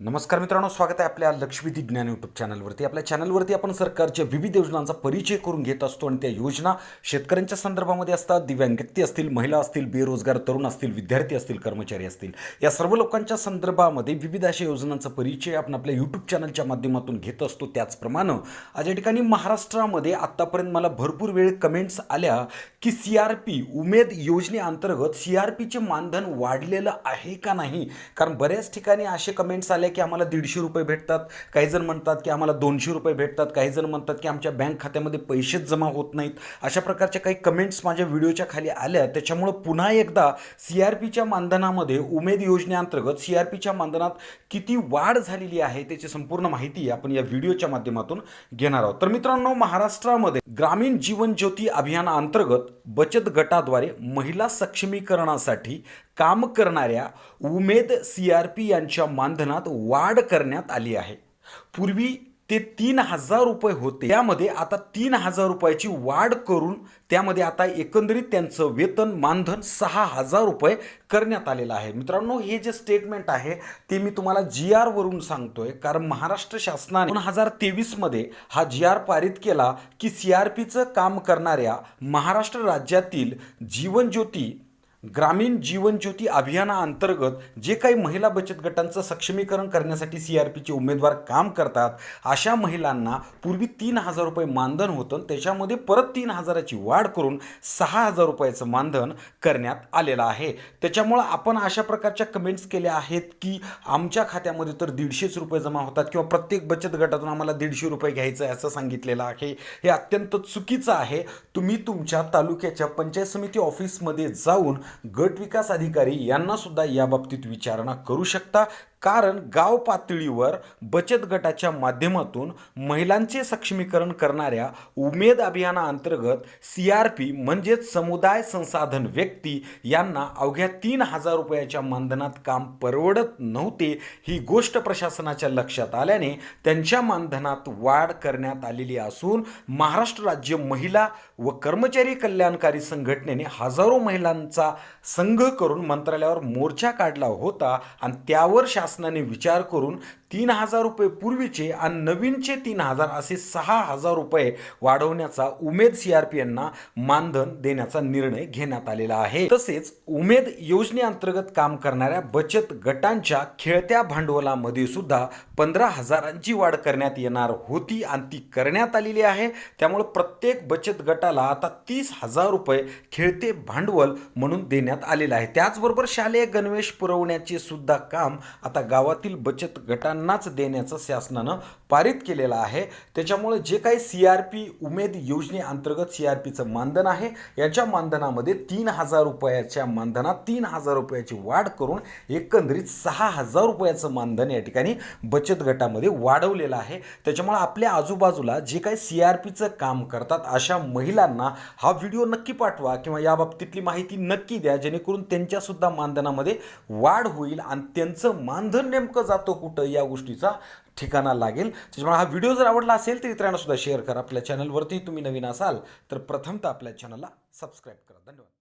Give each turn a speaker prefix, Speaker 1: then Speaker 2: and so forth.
Speaker 1: नमस्कार मित्रांनो स्वागत आहे आपल्या लक्ष्मी ज्ञान यूट्यूब चॅनलवरती आपल्या चॅनलवरती आपण सरकारच्या विविध योजनांचा परिचय करून घेत असतो आणि त्या योजना शेतकऱ्यांच्या संदर्भामध्ये असतात. दिव्यांग व्यक्ती असतील महिला असतील बेरोजगार तरुण असतील विद्यार्थी असतील कर्मचारी असतील. या सर्व लोकांच्या संदर्भामध्ये विविध अशा योजनांचा परिचय आपण आपल्या यूट्यूब चॅनलच्या माध्यमातून घेत असतो. त्याचप्रमाणे आज या ठिकाणी महाराष्ट्रामध्ये आत्तापर्यंत मला भरपूर वेळ कमेंट्स आल्या की सी आर पी उमेद योजनेअंतर्गत सी आर पीचे मानधन वाढलेलं आहे का नाही? कारण बऱ्याच ठिकाणी असे कमेंट्स आले की आम्हाला दीडशे रुपये भेटतात काही जण म्हणतात की आम्हाला दोनशे रुपये भेटतात काही जण म्हणतात की आमच्या बँक खात्यामध्ये पैसेच जमा होत नाहीत. अशा प्रकारच्या काही कमेंट्स माझ्या व्हिडिओच्या खाली आल्या. त्याच्यामुळं पुन्हा एकदा सी आर पीच्या मानधनामध्ये उमेद योजनेअंतर्गत सी आर पीच्या मानधनात किती वाढ झालेली आहे त्याची संपूर्ण माहिती आपण या व्हिडिओच्या माध्यमातून घेणार आहोत. तर मित्रांनो महाराष्ट्रामध्ये ग्रामीण जीवन ज्योती अभियानाअंतर्गत बचत गटाद्वारे महिला सक्षमीकरणासाठी काम करणाऱ्या उमेद सी आर पी यांच्या मानधनात वाढ करण्यात आली आहे. पूर्वी ते तीन हजार रुपये होते. त्यामध्ये आता तीन हजार रुपयाची वाढ करून त्यामध्ये आता एकंदरीत त्यांचं वेतन मानधन सहा हजार रुपये करण्यात आलेलं आहे. मित्रांनो हे जे स्टेटमेंट आहे ते मी तुम्हाला जी आर वरून सांगतोय. कारण महाराष्ट्र शासनाने दोन हजार तेवीसमध्ये हा जी आर पारित केला की सी आर पीचं काम करणाऱ्या महाराष्ट्र राज्यातील जीवन ज्योती ग्रामीण जीवन ज्योती अभियानाअंतर्गत जे काही महिला बचत गटांचं सक्षमीकरण करण्यासाठी सी आर पीचे उमेदवार काम करतात अशा महिलांना पूर्वी तीन हजार रुपये मानधन होतं त्याच्यामध्ये परत तीन हजाराची वाढ करून सहा हजार रुपयाचं मानधन करण्यात आलेलं आहे. त्याच्यामुळं आपण अशा प्रकारच्या कमेंट्स केल्या आहेत की आमच्या खात्यामध्ये तर दीडशेच रुपये जमा होतात किंवा प्रत्येक बचत गटातून आम्हाला दीडशे रुपये घ्यायचं आहे असं सांगितलेलं आहे. हे अत्यंत चुकीचं आहे. तुम्ही तुमच्या तालुक्याच्या पंचायत समिती ऑफिसमध्ये जाऊन गट विकास अधिकारी यांना सुद्धा याबाबतीत विचारणा करू शकता. कारण गाव पातळीवर बचत गटाच्या माध्यमातून महिलांचे सक्षमीकरण करणाऱ्या उमेद अभियानाअंतर्गत सी आर पी म्हणजेच समुदाय संसाधन व्यक्ती यांना अवघ्या तीन हजार रुपयाच्या मानधनात काम परवडत नव्हते ही गोष्ट प्रशासनाच्या लक्षात आल्याने त्यांच्या मानधनात वाढ करण्यात आलेली असून महाराष्ट्र राज्य महिला व कर्मचारी कल्याणकारी संघटनेने हजारो महिलांचा संघ करून मंत्रालयावर मोर्चा काढला होता आणि त्यावर शासनाने विचार करून तीन हजार रुपये पूर्वीचे आणि नवीनचे तीन हजार असे सहा हजार रुपये वाढवण्याचा उमेद सी आर पी यांना मानधन देण्याचा निर्णय घेण्यात आलेला आहे. तसेच उमेद योजनेअंतर्गत काम करणाऱ्या बचत गटांच्या खेळत्या भांडवलामध्ये सुद्धा पंधरा हजारांची वाढ करण्यात येणार होती आणि ती करण्यात आलेली आहे. त्यामुळे प्रत्येक बचत गटाला आता तीस हजार रुपये खेळते भांडवल म्हणून देण्यात आलेलं आहे. त्याचबरोबर शालेय गणवेश पुरवण्याचे सुद्धा काम आता गावातील बचत गटांनाच देण्याचं शासनानं पारित केलेलं आहे. त्याच्यामुळे जे काही सी आर पी उमेद योजनेअंतर्गत सी आर पीचं मानधन आहे याच्या मानधनामध्ये तीन हजार रुपयाच्या मानधनात तीन हजार रुपयाची वाढ करून एकंदरीत सहा हजार रुपयाचं मानधन या ठिकाणी बचत गटामध्ये वाढवलेलं आहे. त्याच्यामुळे आपल्या आजूबाजूला जे काही सी आर पीचं काम करतात अशा महिलांना हा व्हिडिओ नक्की पाठवा किंवा याबाबतीतली माहिती नक्की द्या जेणेकरून त्यांच्यासुद्धा मानधनामध्ये वाढ होईल आणि त्यांचं मानधन नेमकं जातं कुठं या गोष्टीचा ठिकाणा लागेल. त्याच्यामुळे हा व्हिडिओ जर आवडला असेल तर इतरांना सुद्धा शेअर करा. आपल्या चॅनलवरती तुम्ही नवीन असाल तर प्रथमतः आपल्या चॅनलला सबस्क्राईब करा. धन्यवाद.